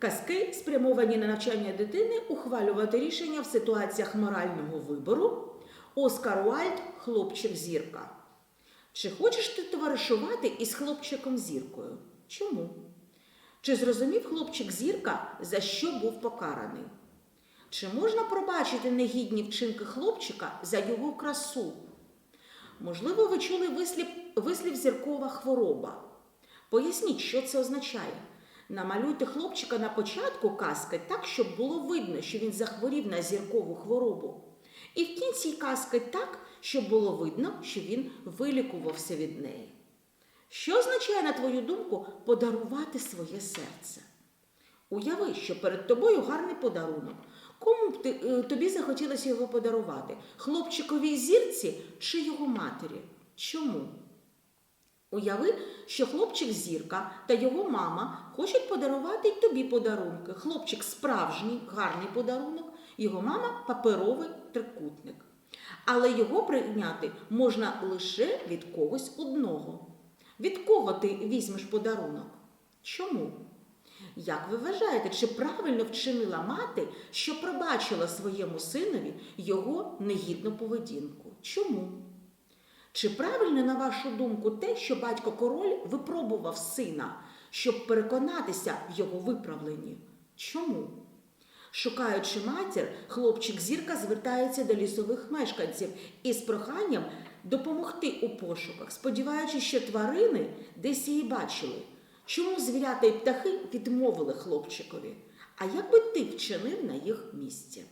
Казки спрямовані на навчання дитини ухвалювати рішення в ситуаціях морального вибору. Оскар Уальд Хлопчик зірка. Чи хочеш ти товаришувати із хлопчиком зіркою? Чому? Чи зрозумів хлопчик зірка, за що був покараний? Чи можна пробачити негідні вчинки хлопчика за його красу? Можливо, ви чули вислів, вислів зіркова хвороба. Поясніть, що це означає. Намалюйте хлопчика на початку казки так, щоб було видно, що він захворів на зіркову хворобу. І в кінці казки так, щоб було видно, що він вилікувався від неї. Що означає, на твою думку, подарувати своє серце? Уяви, що перед тобою гарний подарунок. Кому б ти, е, тобі захотілося його подарувати? Хлопчиковій зірці чи його матері? Чому? Уяви, що хлопчик зірка та його мама хочуть подарувати й тобі подарунки. Хлопчик справжній, гарний подарунок, його мама паперовий трикутник. Але його прийняти можна лише від когось одного. Від кого ти візьмеш подарунок? Чому? Як ви вважаєте, чи правильно вчинила мати, що пробачила своєму синові його негідну поведінку? Чому? Чи правильно, на вашу думку, те, що батько король випробував сина, щоб переконатися в його виправленні? Чому? Шукаючи матір, хлопчик зірка звертається до лісових мешканців із проханням допомогти у пошуках, сподіваючись, що тварини десь її бачили. Чому звірята і птахи відмовили хлопчикові? А як би ти вчинив на їх місці?